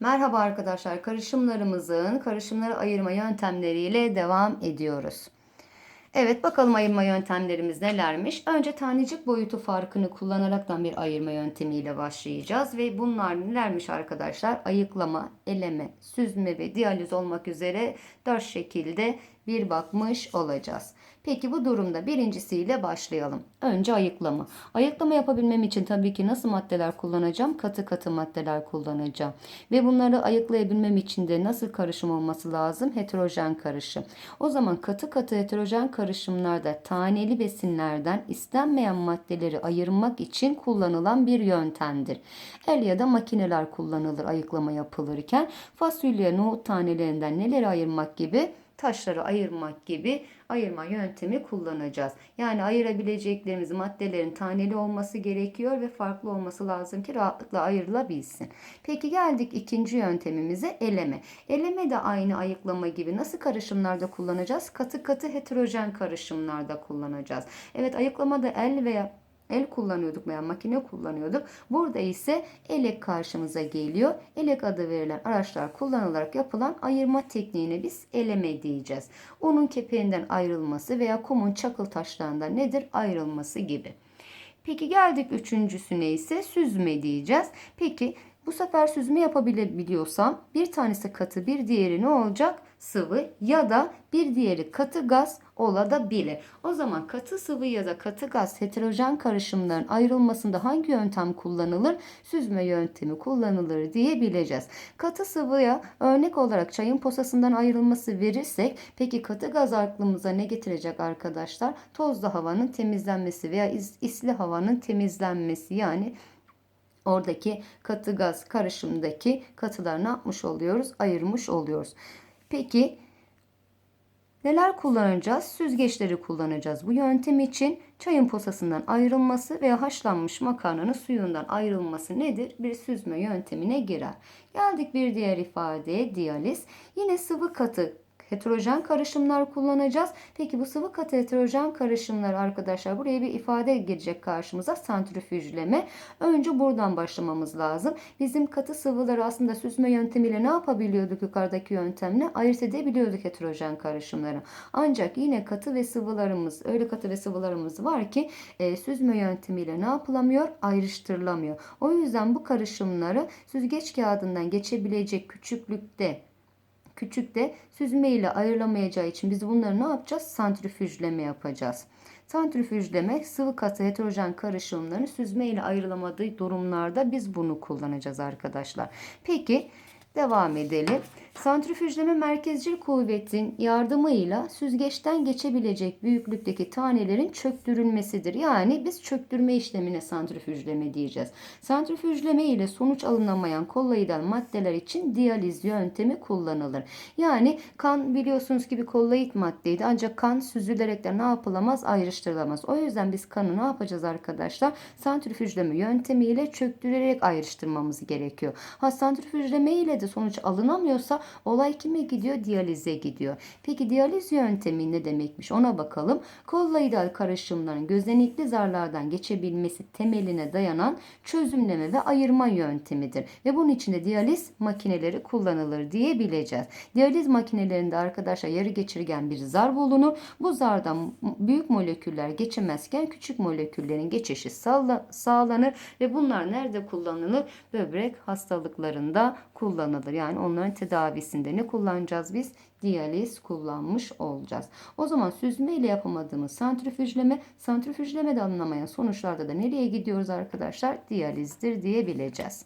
Merhaba arkadaşlar. Karışımlarımızın karışımları ayırma yöntemleriyle devam ediyoruz. Evet bakalım ayırma yöntemlerimiz nelermiş? Önce tanecik boyutu farkını kullanaraktan bir ayırma yöntemiyle başlayacağız. Ve bunlar nelermiş arkadaşlar? Ayıklama, eleme, süzme ve diyaliz olmak üzere dört şekilde bir bakmış olacağız. Peki bu durumda birincisiyle başlayalım. Önce ayıklama. Ayıklama yapabilmem için tabii ki nasıl maddeler kullanacağım? Katı katı maddeler kullanacağım. Ve bunları ayıklayabilmem için de nasıl karışım olması lazım? Heterojen karışım. O zaman katı katı heterojen karışımlarda taneli besinlerden istenmeyen maddeleri ayırmak için kullanılan bir yöntemdir. El ya da makineler kullanılır ayıklama yapılırken. Fasulye, nohut tanelerinden neleri ayırmak gibi taşları ayırmak gibi ayırma yöntemi kullanacağız. Yani ayırabileceklerimiz maddelerin taneli olması gerekiyor ve farklı olması lazım ki rahatlıkla ayrılabilsin. Peki geldik ikinci yöntemimize eleme. Eleme de aynı ayıklama gibi nasıl karışımlarda kullanacağız? Katı katı heterojen karışımlarda kullanacağız. Evet ayıklamada el veya El kullanıyorduk veya makine kullanıyorduk. Burada ise elek karşımıza geliyor. Elek adı verilen araçlar kullanılarak yapılan ayırma tekniğine biz eleme diyeceğiz. Unun kepeğinden ayrılması veya kumun çakıl taşlarından nedir? Ayrılması gibi. Peki geldik üçüncüsüne ise süzme diyeceğiz. Peki bu sefer süzme yapabiliyorsam bir tanesi katı bir diğeri ne olacak? Sıvı ya da bir diğeri katı gaz olabilir. O zaman katı sıvı ya da katı gaz heterojen karışımların ayrılmasında hangi yöntem kullanılır? Süzme yöntemi kullanılır diyebileceğiz. Katı sıvıya örnek olarak çayın posasından ayrılması verirsek peki katı gaz aklımıza ne getirecek arkadaşlar? Tozlu havanın temizlenmesi veya isli havanın temizlenmesi yani oradaki katı gaz karışımdaki katılar ne yapmış oluyoruz? Ayırmış oluyoruz. Peki neler kullanacağız? Süzgeçleri kullanacağız. Bu yöntem için çayın posasından ayrılması veya haşlanmış makarnanın suyundan ayrılması nedir? Bir süzme yöntemine girer. Geldik bir diğer ifadeye diyaliz. Yine sıvı katı heterojen karışımlar kullanacağız. Peki bu sıvı katı heterojen karışımlar arkadaşlar buraya bir ifade gelecek karşımıza santrifüjleme. Önce buradan başlamamız lazım. Bizim katı sıvıları aslında süzme yöntemiyle ne yapabiliyorduk yukarıdaki yöntemle? Ayırt edebiliyorduk heterojen karışımları. Ancak yine katı ve sıvılarımız öyle katı ve sıvılarımız var ki e, süzme yöntemiyle ne yapılamıyor? Ayrıştırılamıyor. O yüzden bu karışımları süzgeç kağıdından geçebilecek küçüklükte küçük de süzme ile ayrılamayacağı için biz bunları ne yapacağız? Santrifüjleme yapacağız. Santrifüjleme sıvı katı heterojen karışımlarını süzme ile ayrılamadığı durumlarda biz bunu kullanacağız arkadaşlar. Peki devam edelim. Santrifüjleme merkezcil kuvvetin yardımıyla süzgeçten geçebilecek büyüklükteki tanelerin çöktürülmesidir. Yani biz çöktürme işlemine santrifüjleme diyeceğiz. Santrifüjleme ile sonuç alınamayan kolloidal maddeler için diyaliz yöntemi kullanılır. Yani kan biliyorsunuz ki bir kolloid maddeydi ancak kan süzülerek de ne yapılamaz? Ayrıştırılamaz. O yüzden biz kanı ne yapacağız arkadaşlar? Santrifüjleme yöntemiyle çöktürerek ayrıştırmamız gerekiyor. Ha santrifüjleme ile de sonuç alınamıyorsa olay kime gidiyor? Diyalize gidiyor. Peki diyaliz yöntemi ne demekmiş? Ona bakalım. Kolloidal karışımların gözenekli zarlardan geçebilmesi temeline dayanan çözümleme ve ayırma yöntemidir. Ve bunun için de diyaliz makineleri kullanılır diyebileceğiz. Diyaliz makinelerinde arkadaşlar yarı geçirgen bir zar bulunur. Bu zardan büyük moleküller geçemezken küçük moleküllerin geçişi sağlanır ve bunlar nerede kullanılır? Böbrek hastalıklarında kullanılır. Yani onların tedavisinde ne kullanacağız biz? Diyaliz kullanmış olacağız. O zaman süzme ile yapamadığımız santrifüjleme, santrifüjleme de anlamayan sonuçlarda da nereye gidiyoruz arkadaşlar? Diyalizdir diyebileceğiz.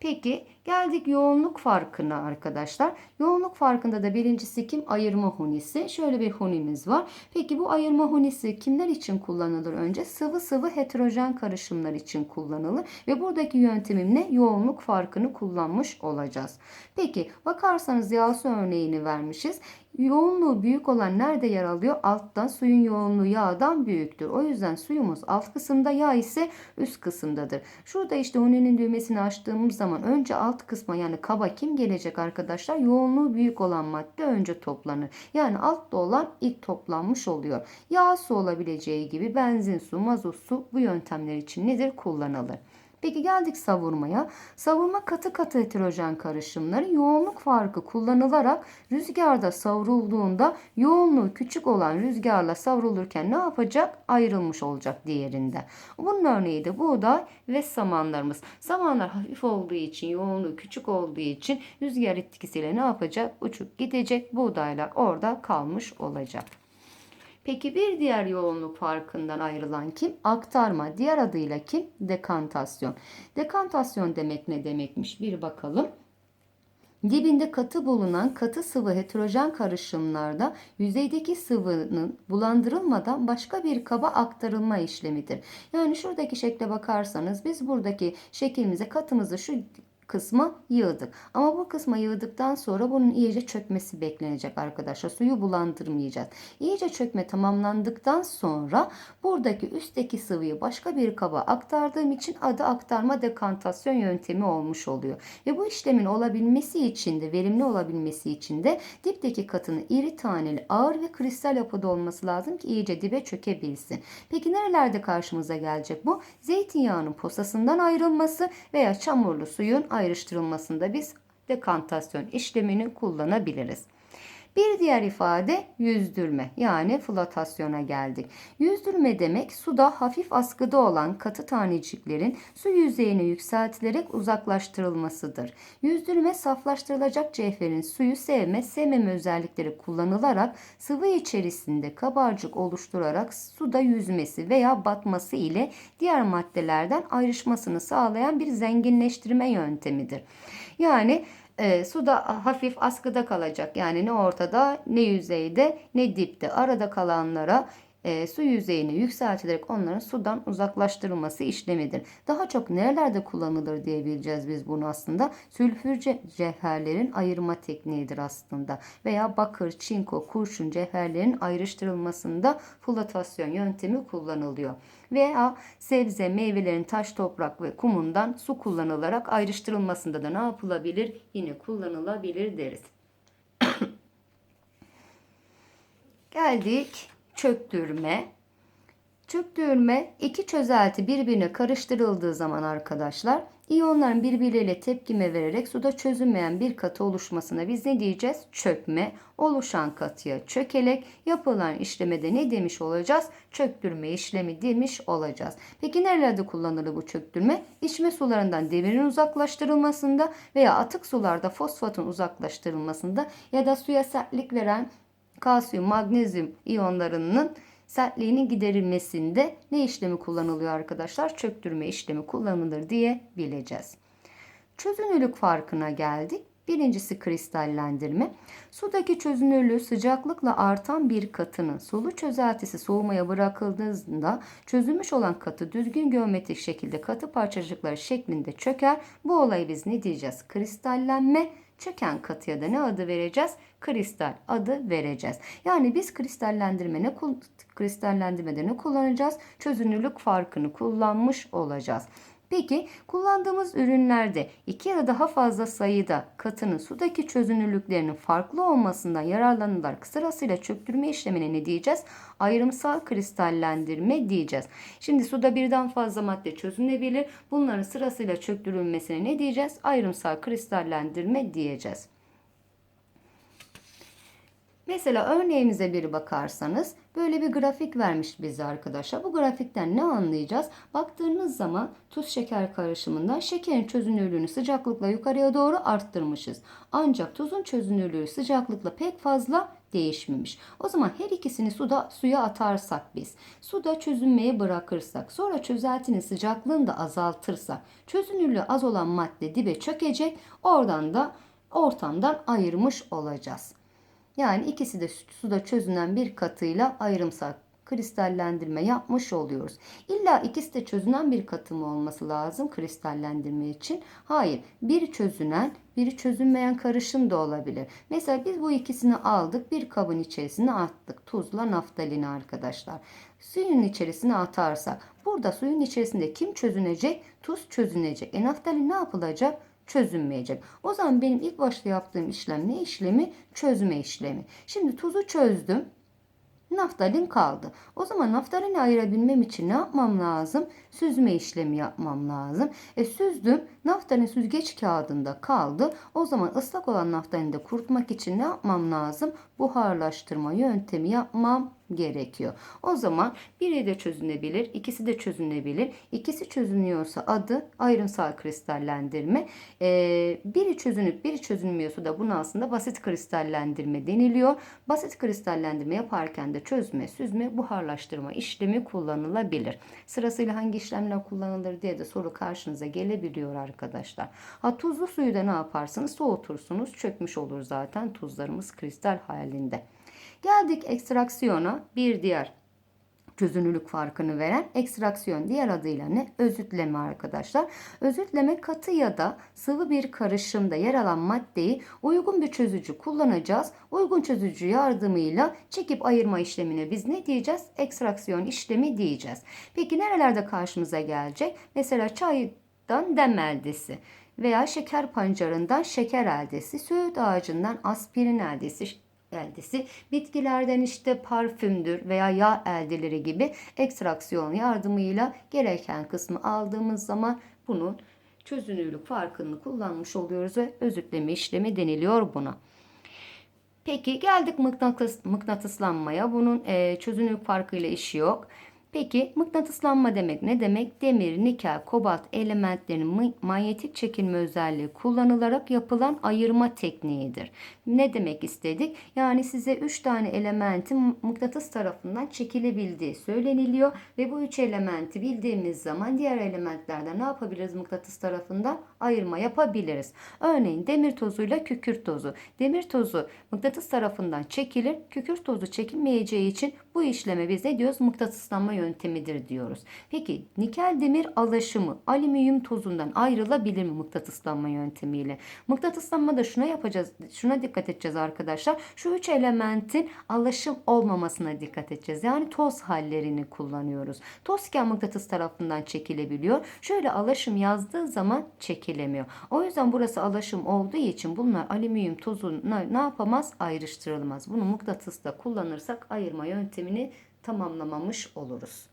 Peki geldik yoğunluk farkına arkadaşlar. Yoğunluk farkında da birincisi kim? Ayırma hunisi. Şöyle bir hunimiz var. Peki bu ayırma hunisi kimler için kullanılır önce? Sıvı sıvı heterojen karışımlar için kullanılır. Ve buradaki yöntemim ne? Yoğunluk farkını kullanmış olacağız. Peki bakarsanız yağsı örneğini vermişiz. Yoğunluğu büyük olan nerede yer alıyor? Altta suyun yoğunluğu yağdan büyüktür. O yüzden suyumuz alt kısımda yağ ise üst kısımdadır. Şurada işte huninin düğmesini açtığımız zaman önce alt kısma yani kaba kim gelecek arkadaşlar? Yoğunluğu büyük olan madde önce toplanır. Yani altta olan ilk toplanmış oluyor. Yağ su olabileceği gibi benzin su, mazot su bu yöntemler için nedir? Kullanılır. Peki geldik savurmaya. Savurma katı katı heterojen karışımları yoğunluk farkı kullanılarak rüzgarda savrulduğunda yoğunluğu küçük olan rüzgarla savrulurken ne yapacak? Ayrılmış olacak diğerinde. Bunun örneği de buğday ve samanlarımız. Samanlar hafif olduğu için, yoğunluğu küçük olduğu için rüzgar etkisiyle ne yapacak? Uçup gidecek. Buğdaylar orada kalmış olacak. Peki bir diğer yoğunluk farkından ayrılan kim? Aktarma. Diğer adıyla kim? Dekantasyon. Dekantasyon demek ne demekmiş? Bir bakalım. Dibinde katı bulunan katı sıvı heterojen karışımlarda yüzeydeki sıvının bulandırılmadan başka bir kaba aktarılma işlemidir. Yani şuradaki şekle bakarsanız biz buradaki şeklimize katımızı şu kısma yığdık. Ama bu kısma yığdıktan sonra bunun iyice çökmesi beklenecek arkadaşlar. Suyu bulandırmayacağız. İyice çökme tamamlandıktan sonra buradaki üstteki sıvıyı başka bir kaba aktardığım için adı aktarma dekantasyon yöntemi olmuş oluyor. Ve bu işlemin olabilmesi için de verimli olabilmesi için de dipteki katının iri taneli ağır ve kristal yapıda olması lazım ki iyice dibe çökebilsin. Peki nerelerde karşımıza gelecek bu? Zeytinyağının posasından ayrılması veya çamurlu suyun ayrıştırılmasında biz dekantasyon işlemini kullanabiliriz. Bir diğer ifade yüzdürme yani flotasyona geldik. Yüzdürme demek suda hafif askıda olan katı taneciklerin su yüzeyine yükseltilerek uzaklaştırılmasıdır. Yüzdürme saflaştırılacak cevherin suyu sevme, sevmeme özellikleri kullanılarak sıvı içerisinde kabarcık oluşturarak suda yüzmesi veya batması ile diğer maddelerden ayrışmasını sağlayan bir zenginleştirme yöntemidir. Yani e, suda hafif askıda kalacak. Yani ne ortada ne yüzeyde ne dipte. Arada kalanlara e, su yüzeyini yükseltilerek onların sudan uzaklaştırılması işlemidir. Daha çok nerelerde kullanılır diyebileceğiz biz bunu aslında. Sülfür cevherlerin ayırma tekniğidir aslında. Veya bakır, çinko, kurşun cevherlerin ayrıştırılmasında flotasyon yöntemi kullanılıyor. Veya sebze, meyvelerin taş, toprak ve kumundan su kullanılarak ayrıştırılmasında da ne yapılabilir? Yine kullanılabilir deriz. Geldik çöktürme. Çöktürme iki çözelti birbirine karıştırıldığı zaman arkadaşlar iyonların birbirleriyle tepkime vererek suda çözünmeyen bir katı oluşmasına biz ne diyeceğiz? Çökme. Oluşan katıya çökelek yapılan işlemede ne demiş olacağız? Çöktürme işlemi demiş olacağız. Peki nerelerde kullanılır bu çöktürme? İçme sularından demirin uzaklaştırılmasında veya atık sularda fosfatın uzaklaştırılmasında ya da suya sertlik veren kalsiyum, magnezyum iyonlarının sertliğinin giderilmesinde ne işlemi kullanılıyor arkadaşlar? Çöktürme işlemi kullanılır diye bileceğiz. Çözünürlük farkına geldik. Birincisi kristallendirme. Sudaki çözünürlüğü sıcaklıkla artan bir katının sulu çözeltisi soğumaya bırakıldığında çözülmüş olan katı düzgün geometrik şekilde katı parçacıkları şeklinde çöker. Bu olayı biz ne diyeceğiz? Kristallenme çöken katıya da ne adı vereceğiz? Kristal adı vereceğiz. Yani biz kristallendirme ne kristallendirmede ne kullanacağız? Çözünürlük farkını kullanmış olacağız. Peki kullandığımız ürünlerde iki ya da daha fazla sayıda katının sudaki çözünürlüklerinin farklı olmasından yararlanılarak sırasıyla çöktürme işlemine ne diyeceğiz? Ayrımsal kristallendirme diyeceğiz. Şimdi suda birden fazla madde çözünebilir. Bunların sırasıyla çöktürülmesine ne diyeceğiz? Ayrımsal kristallendirme diyeceğiz. Mesela örneğimize bir bakarsanız böyle bir grafik vermiş bize arkadaşlar. Bu grafikten ne anlayacağız? Baktığınız zaman tuz şeker karışımından şekerin çözünürlüğünü sıcaklıkla yukarıya doğru arttırmışız. Ancak tuzun çözünürlüğü sıcaklıkla pek fazla değişmemiş. O zaman her ikisini suda suya atarsak biz, suda çözünmeye bırakırsak, sonra çözeltinin sıcaklığını da azaltırsak, çözünürlüğü az olan madde dibe çökecek. Oradan da ortamdan ayırmış olacağız. Yani ikisi de suda çözünen bir katıyla ayrımsal kristallendirme yapmış oluyoruz. İlla ikisi de çözünen bir katı mı olması lazım kristallendirme için? Hayır. Biri çözünen, biri çözünmeyen karışım da olabilir. Mesela biz bu ikisini aldık, bir kabın içerisine attık. Tuzla naftalini arkadaşlar. Suyun içerisine atarsak, burada suyun içerisinde kim çözünecek? Tuz çözünecek. E naftalin ne yapılacak? Çözünmeyecek. O zaman benim ilk başta yaptığım işlem ne işlemi? Çözme işlemi. Şimdi tuzu çözdüm. Naftalin kaldı. O zaman naftalini ayırabilmem için ne yapmam lazım? Süzme işlemi yapmam lazım. E süzdüm. Naftalin süzgeç kağıdında kaldı. O zaman ıslak olan naftalini de kurutmak için ne yapmam lazım? Buharlaştırma yöntemi yapmam gerekiyor. O zaman biri de çözünebilir, ikisi de çözünebilir. İkisi çözünüyorsa adı ayrımsal kristallendirme. Ee, biri çözünüp biri çözünmüyorsa da buna aslında basit kristallendirme deniliyor. Basit kristallendirme yaparken de çözme, süzme, buharlaştırma işlemi kullanılabilir. Sırasıyla hangi işlemler kullanılır diye de soru karşınıza gelebiliyor arkadaşlar. Ha tuzlu suyu da ne yaparsınız? Soğutursunuz. Çökmüş olur zaten tuzlarımız kristal halinde. Geldik ekstraksiyona. Bir diğer çözünürlük farkını veren ekstraksiyon diğer adıyla ne? Özütleme arkadaşlar. Özütleme katı ya da sıvı bir karışımda yer alan maddeyi uygun bir çözücü kullanacağız. Uygun çözücü yardımıyla çekip ayırma işlemine biz ne diyeceğiz? Ekstraksiyon işlemi diyeceğiz. Peki nerelerde karşımıza gelecek? Mesela çaydan dem eldesi veya şeker pancarından şeker eldesi, söğüt ağacından aspirin eldesi, eldesi, bitkilerden işte parfümdür veya yağ eldeleri gibi ekstraksiyon yardımıyla gereken kısmı aldığımız zaman bunun çözünürlük farkını kullanmış oluyoruz ve özütleme işlemi deniliyor buna. Peki geldik mıknatıs, mıknatıslanmaya. Bunun e, çözünürlük farkıyla işi yok. Peki mıknatıslanma demek ne demek? Demir, nikel, kobalt elementlerinin manyetik çekilme özelliği kullanılarak yapılan ayırma tekniğidir. Ne demek istedik? Yani size 3 tane elementin mıknatıs tarafından çekilebildiği söyleniliyor ve bu 3 elementi bildiğimiz zaman diğer elementlerden ne yapabiliriz mıknatıs tarafından? Ayırma yapabiliriz. Örneğin demir tozuyla kükürt tozu. Demir tozu mıknatıs tarafından çekilir. Kükürt tozu çekilmeyeceği için bu işleme biz ne diyoruz? Mıknatıslanma yöntemidir diyoruz. Peki nikel demir alaşımı alüminyum tozundan ayrılabilir mi mıknatıslanma yöntemiyle? Mıknatıslanmada şuna yapacağız, şuna dikkat edeceğiz arkadaşlar. Şu üç elementin alaşım olmamasına dikkat edeceğiz. Yani toz hallerini kullanıyoruz. Tozken mıknatıs tarafından çekilebiliyor. Şöyle alaşım yazdığı zaman çekilemiyor. O yüzden burası alaşım olduğu için bunlar alüminyum tozuna ne yapamaz? Ayrıştırılmaz. Bunu mıknatısla kullanırsak ayırma yöntemini tamamlamamış oluruz.